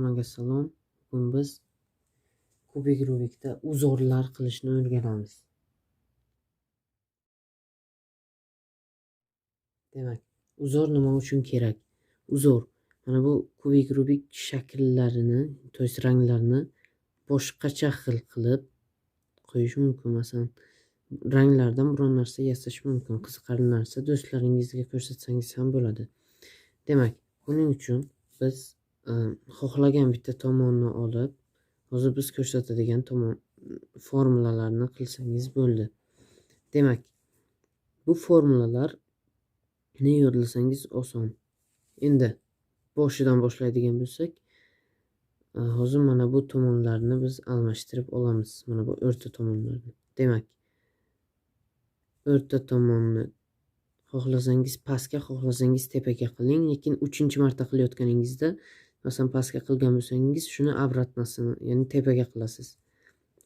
Hammaga salom. Bugun biz kubik Rubikda uzorlar qilishni o'rganamiz. Demak, uzor nima uchun kerak? Uzor mana bu kubik Rubik shakllarini, то есть ranglarni boshqacha xil qilib qo'yish mumkin. Masalan, ranglardan biron narsa yasash mumkin. Qiziqarli narsa do'stlaringizga ko'rsatsangiz ham bo'ladi. Demak, buning uchun biz xohlagan bitta tomonni olib hozir biz ko'rsatadigan tomon formulalarni qilsangiz bo'ldi. Demak bu formulalarni yodlasangiz oson. Endi boshidan boshlaydigan bo'lsak hozir mana bu tomonlarni biz almashtirib olamiz mana bu o'rta tomonlarni. Demak o'rta tomonni xohlasangiz pastga xohlasangiz tepaga qiling lekin uchinchi marta qilayotganingizda masalan pastga qilgan bo'lsangiz shuni обратносini ya'ni tepaga qilasiz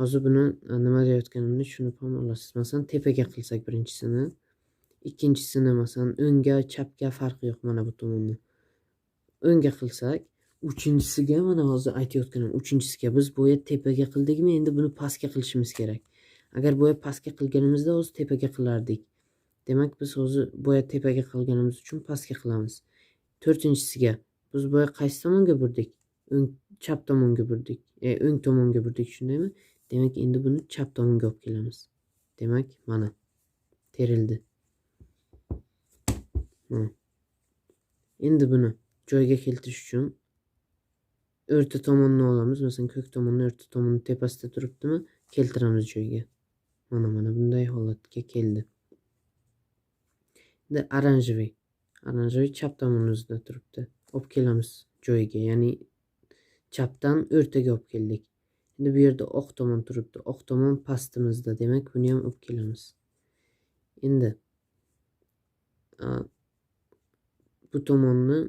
hozir buni e, nima deyayotganimni tushunib ham olasiz masalan tepaga qilsak birinchisini ikkinchisini masalan o'ngga chapga farqi yo'q mana bu tomonni o'ngga qilsak uchinchisiga mana hozir aytayotganim uchinchisiga biz boya tepaga qildikmi endi buni pastga qilishimiz kerak agar boya pastga qilganimizda hozir tepaga qilardik demak biz hozir boya tepaga qilganimiz uchun pastga qilamiz to'rtinchisiga biz böyle kaç tomon göbürdük? Ön, çap tomon göbürdük. E, öng tomon göbürdük shundaymi? Demak, endi buni chap tomonga olib kelamiz. Demak, mana terildi. Mana. Endi buni joyiga keltirish uchun o'rta tomonni olamiz. Masalan, ko'k tomonni o'rta tomonni tepasida turibdimi? Keltiramiz joyiga. Mana mana bunday holatga keldi. Endi oranjeviy. Oranjeviy chap tomon o'zida turibdi. Olib kelamiz joyiga ya'ni chapdan o'rtaga olib keldik. Endi bu yerda oq tomon turibdi. Oq tomon pastimizda. Demak buni ham olib kelamiz. Endi bu tomonni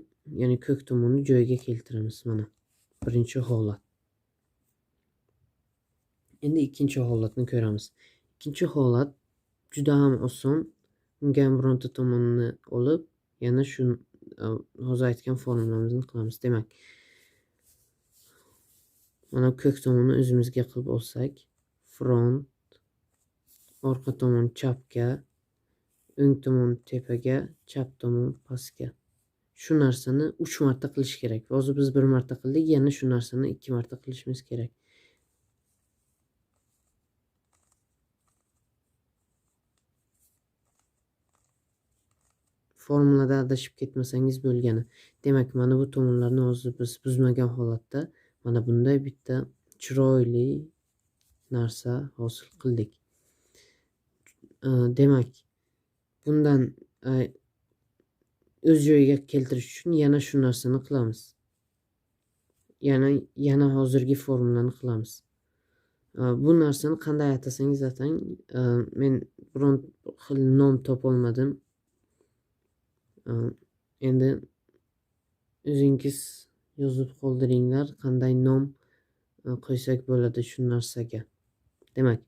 ya'ni ko'k tomonni joyiga keltiramiz mana. Birinchi holat. Endi ikkinchi holatni ko'ramiz. Ikkinchi holat juda ham oson. Unga ham bironta tomonni olib yana shu hozir aytgan formulamizni qilamiz demak mana ko'k tomonni o'zimizga qilib olsak front orqa tomon chapga o'ng tomon tepaga chap tomon pastga shu narsani uch marta qilish kerak. Hozir biz bir marta qildik yana shu narsani ikki marta qilishimiz kerak formulada adashib ketmasangiz bo'lgani demak mana bu tomonlarni hozir biz buzmagan holatda mana bunday bitta chiroyli narsa hosil qildik demak bundan o'z joyiga keltirish uchun yana shu narsani qilamiz. Yana yana hozirgi formulani qilamiz. Bu narsani qanday atasangiz atang men biron xil nom topolmadim endi o'zingiz yozib qoldiringlar. Qanday nom qo'ysak bo'ladi shu narsaga. Demak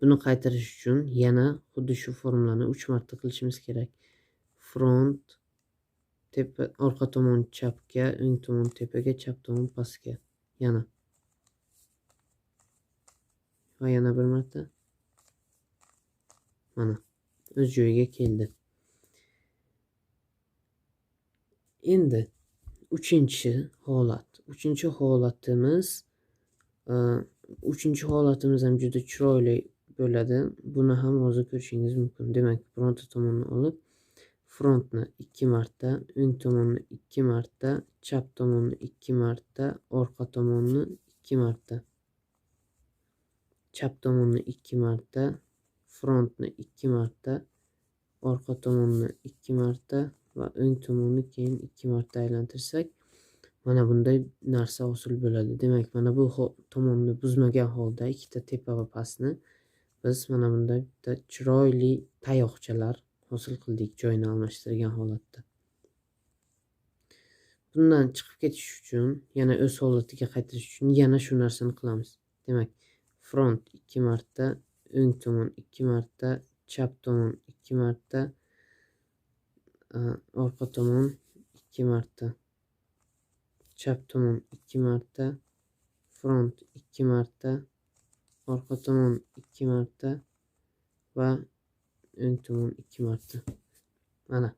buni qaytarish uchun yana xuddi shu formulani uch marta qilishimiz kerak. Front tepa orqa tomon chapga o'ng tomon tepaga chap tomon pastga. Yana. Va yana bir marta. Mana o'z joyiga keldi Endi uchinchi holat. Uchinchi holatimiz uchinchi holatimiz ham juda chiroyli bo'ladi. Buni ham hozir ko'rishingiz mumkin. Demak, bironta tomonni olib, frontni ikki marta, o'ng tomonni ikki marta, chap tomonni ikki marta, orqa tomonni ikki marta. Chap tomonni ikki marta, frontni ikki marta, orqa tomonni ikki marta va o'ng tomonni keyin ikki marta aylantirsak mana bunday narsa hosil bo'ladi. Demak mana bu tomonni buzmagan holda ikkita tepa va pastni biz mana bunday bitta chiroyli tayoqchalar hosil qildik joyini almashtirgan holatda. Bundan chiqib ketish uchun yana o'z holatiga qaytarish uchun yana shu narsani qilamiz. Demak front ikki marta o'ng tomon ikki marta chap tomon ikki marta orqa tomon ikki marta chap tomon ikki marta front ikki marta orqa tomon ikki marta va o'ng tomon ikki marta mana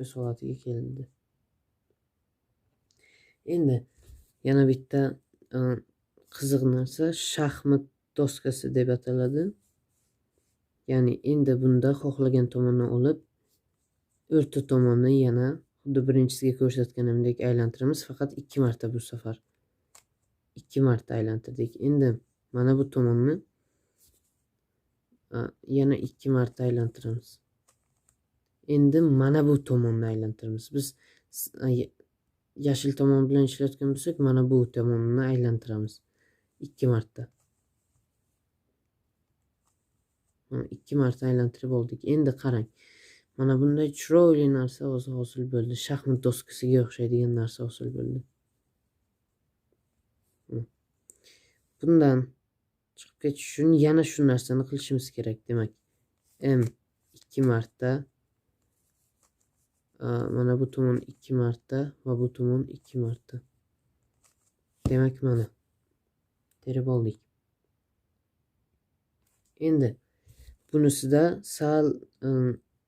o'z holatiga keldi endi yana bitta qiziq narsa shaxmat doskasi deb ataladi ya'ni endi bunda xohlagan tomonni olib o'rta tomonni yana xuddi birinchisiga ko'rsatganimdek aylantiramiz faqat ikki marta bu safar ikki marta aylantirdik endi mana bu tomonni yana ikki marta aylantiramiz endi mana bu tomonni aylantiramiz biz yashil tomon bilan ishlayotgan bo'lsak mana bu tomonni aylantiramiz ikki marta ikki marta aylantirib oldik endi qarang mana bunday chiroyli narsa o'zi hosil bo'ldi shaxmat doskasiga o'xshaydigan narsa hosil bo'ldi bundan chiqib ketish uchun yana shu narsani qilishimiz kerak demak m ikki marta mana bu tomon ikki marta va bu tomon ikki marta demak mana. Terib oldik. Endi bunisida sal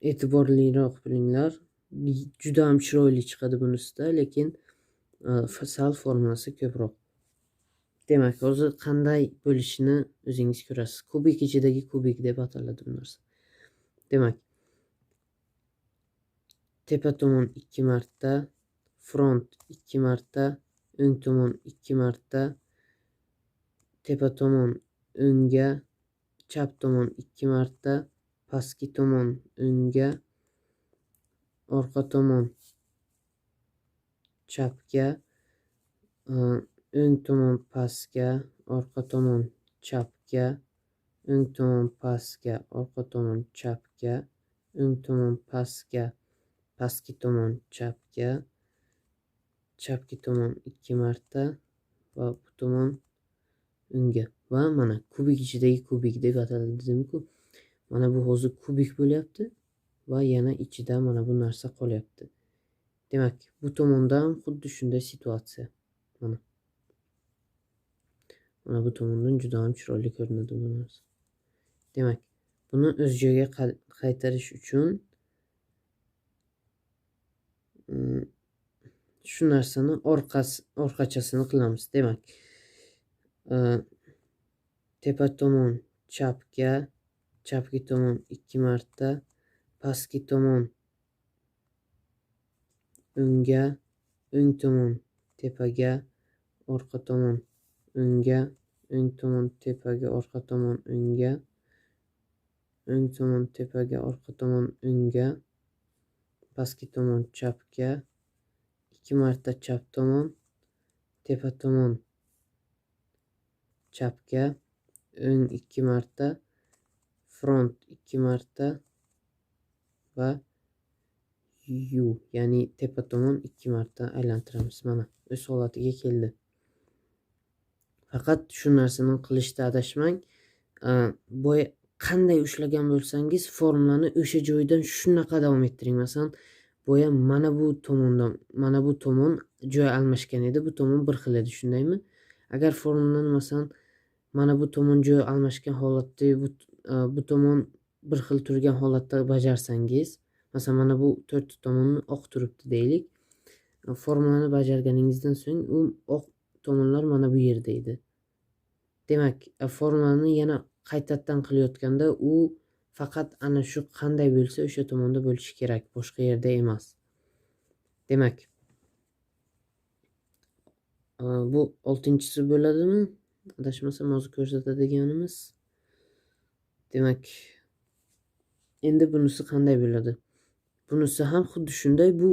e'tiborliroq bo'linglar juda ham chiroyli chiqadi bunisida lekin sal formulasi ko'proq demak hozir qanday bo'lishini o'zingiz ko'rasiz kubik ichidagi kubik deb ataladi bu narsa demak tepa tomon ikki marta front ikki marta o'ng tomon ikki marta tepa tomon o'ngga chap tomon ikki marta pastki tomon o'ngga orqa tomon chapga o'ng tomon pastga orqa tomon chapga o'ng tomon pastga orqa tomon chapga o'ng tomon pastga pastki tomon chapga chapki tomon ikki marta va bu tomon o'ngga va mana kubik ichidagi kubik deb ataladi dedimku mana bu hozir kubik bo'lyapti va yana ichida mana bu narsa qolyapti demak bu tomonda ham xuddi shunday situatsiya mana mana bu tomondan juda ham chiroyli ko'rinadi bu narsa. Demak buni o'z joyiga qaytarish uchun shu narsani orqasi orqachasini qilamiz. Demak tepa tomon chapga chapki tomon ikki marta pastki tomon o'ngga o'ng tomon tepaga orqa tomon o'ngga o'ng tomon tepaga orqa tomon o'ngga o'ng tomon tepaga orqa tomon o'ngga pastki tomon chapga ikki marta chap tomon tepa tomon chapga o'ng ikki marta front ikki marta va u ya'ni tepa tomon ikki marta aylantiramiz mana o'z holatiga keldi faqat shu narsani qilishda adashmang boya qanday ushlagan bo'lsangiz formulani o'sha joydan shunaqa davom ettiring. Masalan boya mana bu tomondan mana bu tomon joy almashgan edi bu tomon bir xil edi shundaymi? Agar formulani masalan mana bu tomon joy almashgan holatda bu bu tomon bir xil turgan holatda bajarsangiz masalan mana bu to'rtta tomonni oq turibdi deylik formulani bajarganingizdan so'ng u oq tomonlar mana bu yerda edi. Demak formulani yana qaytadan qilayotganda u faqat ana shu qanday bo'lsa o'sha tomonda bo'lishi kerak boshqa yerda emas. Demak bu oltinchisi bo'ladimi? Adashmasam hozir ko'rsatadiganimiz demak endi bunisi qanday bo'ladi bunisi ham xuddi shunday bu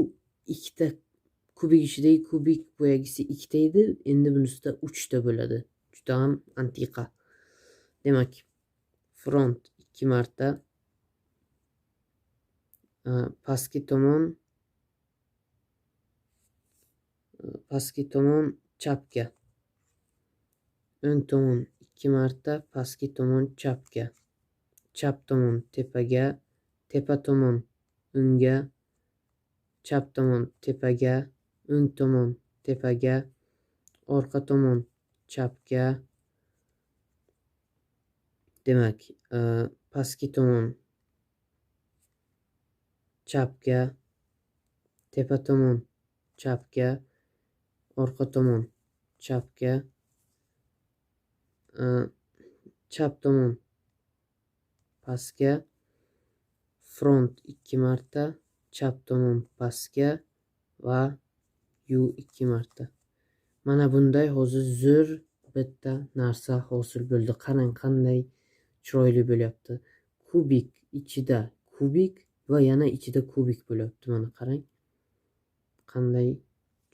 ikkita kubik ichidagi kubik boyagisi ikkita edi endi bunisida uchta bo'ladi. Juda ham antiqa. Demak front ikki marta pastki tomon pastki tomon chapga. O'ng tomon ikki marta pastki tomon chapga chap tomon tepaga tepa tomon o'ngga chap tomon tepaga o'ng tomon tepaga orqa tomon chapga demak e, pastki tomon chapga tepa tomon chapga orqa tomon chapga e, chap tomon pastga front ikki marta. Chap tomon pastga va u ikki marta. Mana bunday hozir zo'r bitta narsa hosil bo'ldi. Qarang qanday chiroyli bo'lyapti. Kubik ichida kubik va yana ichida kubik bo'lyapti mana qarang. Qanday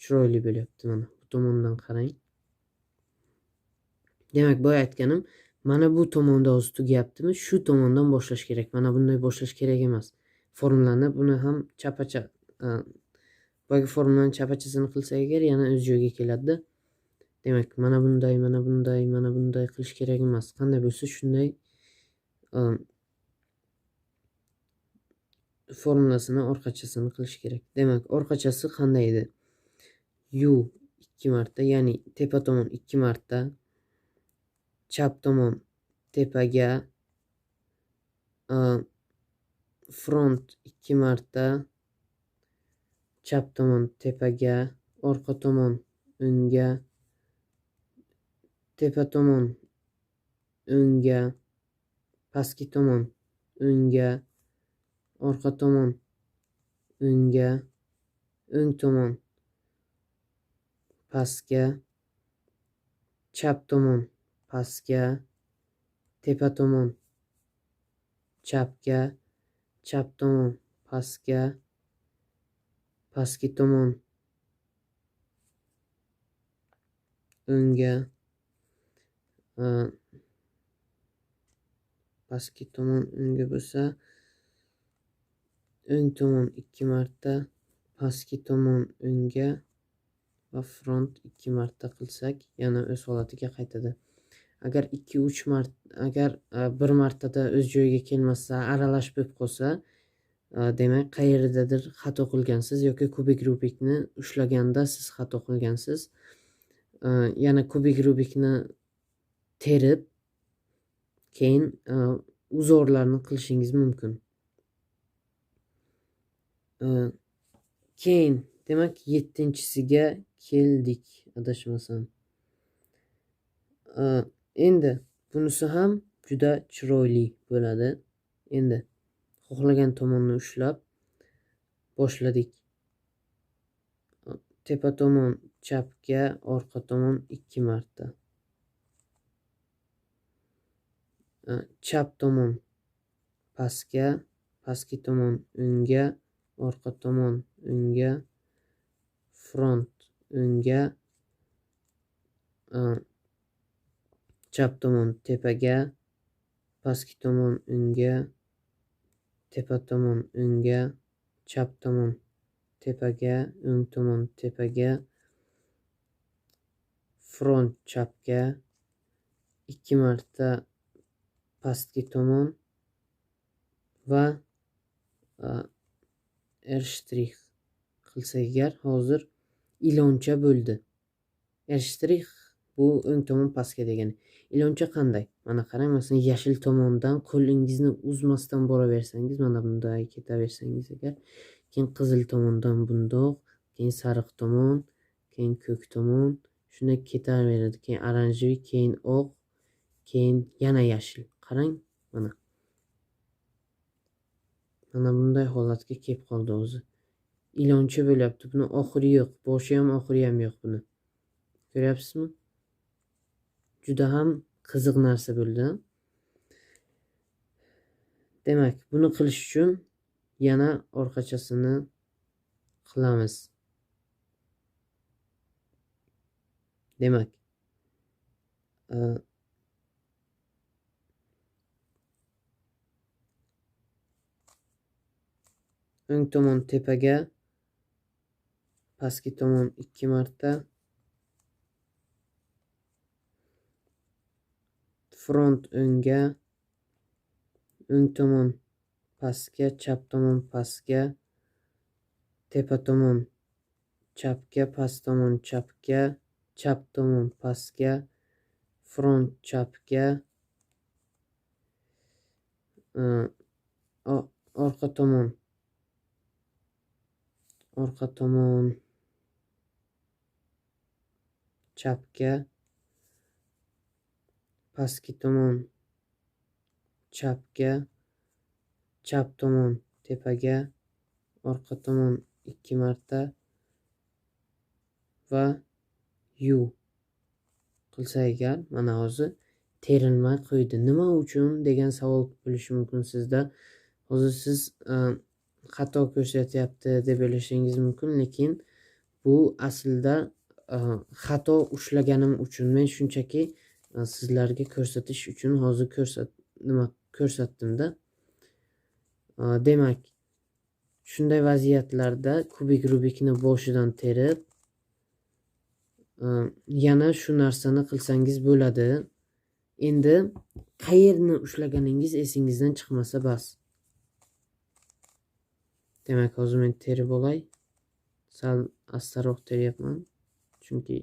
chiroyli bo'lyapti mana bu tomondan qarang. Demak boya aytganim mana bu tomonda hozir tugayaptimi shu tomondan boshlash kerak mana bunday boshlash kerak emas formulani buni ham chapacha boyagi formulani chapachasini qilsak agar yana o'z joyiga keladida demak mana bunday mana bunday mana bunday qilish kerak emas qanday bo'lsa shunday formulasini orqachasini qilish kerak demak orqachasi qanday u ikki marta ya'ni tepa tomon ikki marta chap tomon tepaga front ikki marta chap tomon tepaga orqa tomon o'ngga tepa tomon o'ngga pastki tomon o'ngga orqa tomon o'ngga o'ng tomon pastga chap tomon pastga tepa tomon chapga chap tomon pastga pastki tomon o'ngga pastki tomon o'ngga bo'lsa o'ng tomon ikki marta pastki tomon o'ngga va front ikki marta qilsak yana o'z holatiga qaytadi agar ikki uch marta agar e, bir martada o'z joyiga kelmasa aralash bo'lib qolsa e, demak qayerdadir xato qilgansiz yoki kubik rubikni ushlaganda siz xato qilgansiz. E, yana kubik rubikni terib keyin uzorlarni qilishingiz mumkin. Keyin demak yettinchisiga keldik adashmasam endi bunisi ham juda chiroyli bo'ladi. Endi xohlagan tomonni ushlab boshladik. Tepa tomon chapga orqa tomon ikki marta. Chap tomon pastga pastki tomon o'ngga orqa tomon o'ngga front o'ngga chap tomon tepaga pastki tomon o'ngga tepa tomon o'ngga chap tomon tepaga o'ng tomon tepaga front chapga ikki marta pastki tomon va r shtrix qilsak agar hozir iloncha bu o'ng tomon pastga degani iloncha qanday? Mana qarang masalan yashil tomondan qo'lingizni uzmasdan boraversangiz mana bunday ketaversangiz agar keyin qizil tomondan bundoq keyin sariq tomon keyin ko'k tomon shunday ketaveradi. Keyin oranjiy keyin oq keyin yana yashil. Qarang mana. Mana bunday holatga kelib qoldi o'zi. İloncha bo'lyapti buni oxiri yo'q boshi ham oxiri ham yo'q buni. Ko'ryapsizmi juda ham qiziq narsa bo'ldi demak buni qilish uchun yana orqachasini qilamiz. Demak o'ng tomon tepaga pastki tomon ikki marta front o'ngga o'ng tomon pastga chap tomon pastga tepa tomon chapga past tomon chapga chap tomon pastga front chapga e, o- orqa tomon orqa tomon chapga pastki tomon chapga chap tomon tepaga orqa tomon ikki marta va yu qilsa agar mana hozir terilmay qo'ydi. Nima uchun degan savol bo'lishi mumkin sizda. Hozir siz e, xato ko'rsatyapti deb o'ylashingiz mumkin lekin bu aslida e, xato ushlaganim uchun men shunchaki e, sizlarga ko'rsatish uchun hozir ko'rsat nima ko'rsatdimda demak shunday vaziyatlarda kubik rubikni boshidan terib e, yana shu narsani qilsangiz bo'ladi endi qayerni ushlaganingiz esingizdan chiqmasa bas. Demak hozir men terib olay sal astaroq teryapman chunki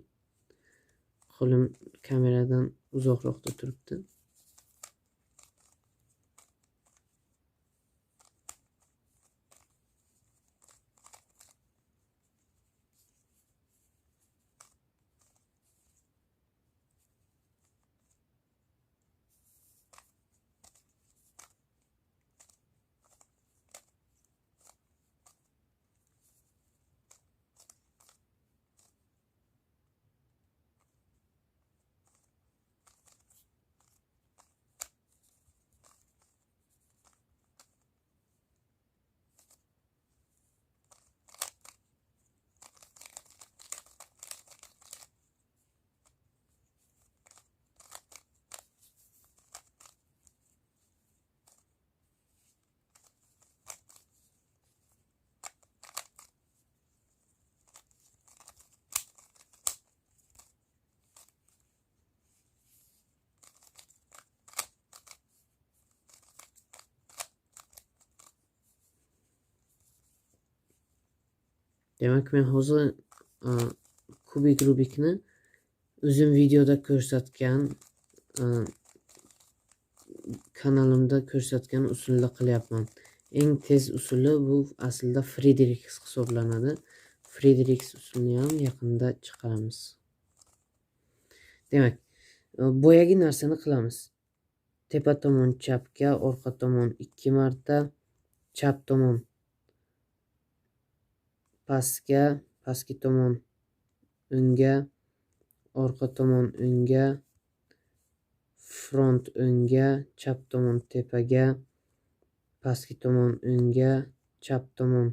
qo'lim kameradan uzoqroqda turibdi demak men hozir e, kubik rubikni o'zim videoda ko'rsatgan e, kanalimda ko'rsatgan usulda qilyapman. Eng tez usuli bu aslida Friedrichs hisoblanadi. Friedrichs usulini ham yaqinda chiqaramiz. Demak e, boyagi narsani qilamiz. Tepa tomon chapga orqa tomon ikki marta chap tomon pastga pastki tomon o'ngga orqa tomon o'ngga front o'ngga chap tomon tepaga pastki tomon o'ngga chap tomon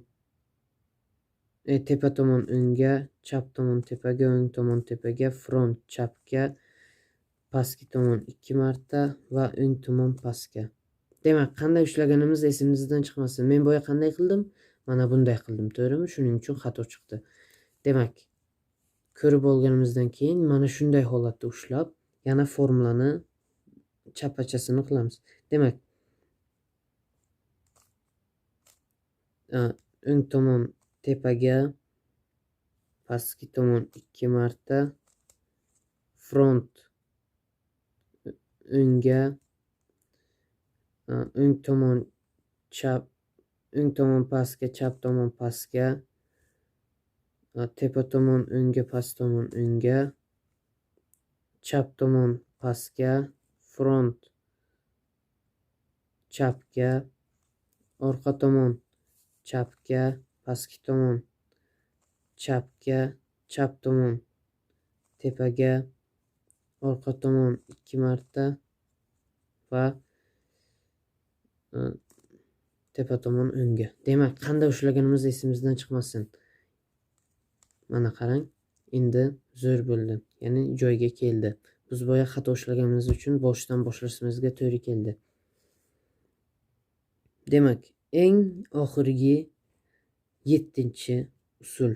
e, tepa tomon o'ngga chap tomon tepaga o'ng tomon tepaga front chapga pastki tomon ikki marta va o'ng tomon pastga demak qanday ushlaganimiz esingizdan chiqmasin. Men boya qanday qildim mana bunday qildim to'g'rimi shuning uchun xato chiqdi demak ko'rib olganimizdan keyin mana shunday holatda ushlab yana formulani chapachasini qilamiz. Demak o'ng tomon tepaga pastki tomon ikki marta front o'ngga o'ng tomon chap o'ng tomon pastga chap tomon pastga tepa tomon o'ngga past tomon o'ngga chap tomon pastga front chapga orqa tomon chapga pastki tomon chapga chap tomon tepaga orqa tomon ikki marta va tepa tomon o'ngga demak qanday ushlaganimiz esimizdan chiqmasin mana qarang endi zo'r bo'ldi ya'ni joyiga keldi. Biz boya xato ushlaganimiz uchun boshidan boshlashimizga to'g'ri keldi. Demak eng oxirgi yettinchi usul.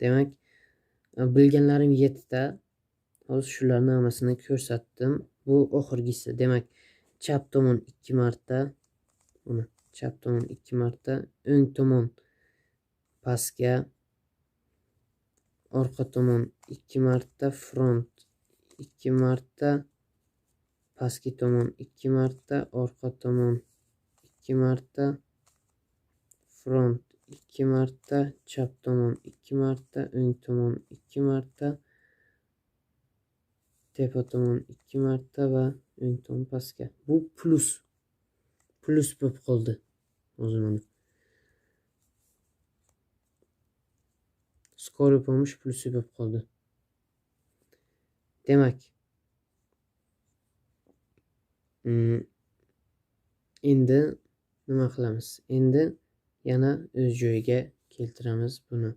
Demak bilganlarim yettita. Hozir shularni hammasini ko'rsatdim. Bu oxirgisi. Demak chap tomon ikki marta. Uni chap tomon ikki marta o'ng tomon. Pastga orqa tomon. İkki marta front. İkki marta pastki tomon. İkki marta orqa tomon. İkki marta front. İkki marta chap tomon. İkki marta o'ng tomon. İkki marta tepa tomon. İkki marta va o'ng tomon pastga bu plus plus pop kaldı o zaman. Skor yapılmış plus pop kaldı. Demek hmm. endi nima qilamiz? Endi yana o'z joyiga keltiramiz buni.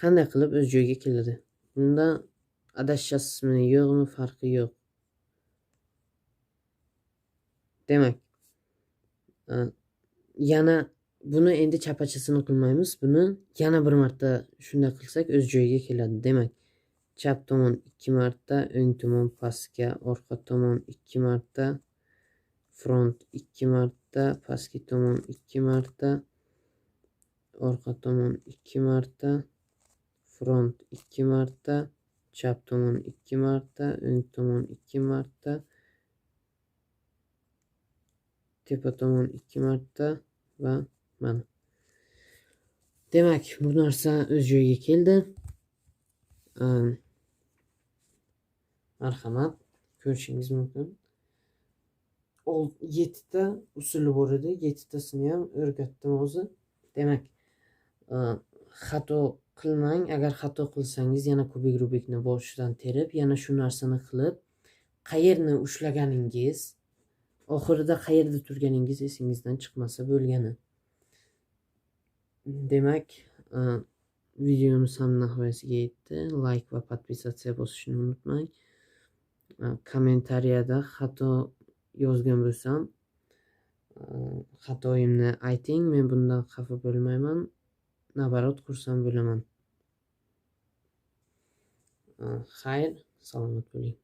qanday qilib o'z bunda adashasizmi yo'qmi farqi yo'q demak uh, yana buni endi chapachasini qilmaymiz buni yana bir marta shunday qilsak o'z joyiga keladi. Demak chap tomon ikki marta o'ng tomon pastga orqa tomon ikki marta front ikki marta pastki tomon ikki marta orqa tomon ikki marta front ikki marta chap tomon ikki marta o'ng tomon ikki marta tepa tomon ikki marta va mana demak bu narsa o'z joyiga keldi marhamat ko'rishingiz mumkin ol yettita usuli bor edi yettitasini ham o'rgatdim hozir demak xato qilmang agar xato qilsangiz yana kubik rubikni boshidan terib yana shu narsani qilib qayerni ushlaganingiz oxirida qayerda turganingiz esingizdan chiqmasa bo'lgani demak videomiz ham nihoyasiga yetdi. Layk va podpisatsiya bosishni unutmang kommentariyada xato yozgan bo'lsam xatoyimni ayting men bundan xafa bo'lmayman nabarot xursand bo'laman xayr salomat bo'ling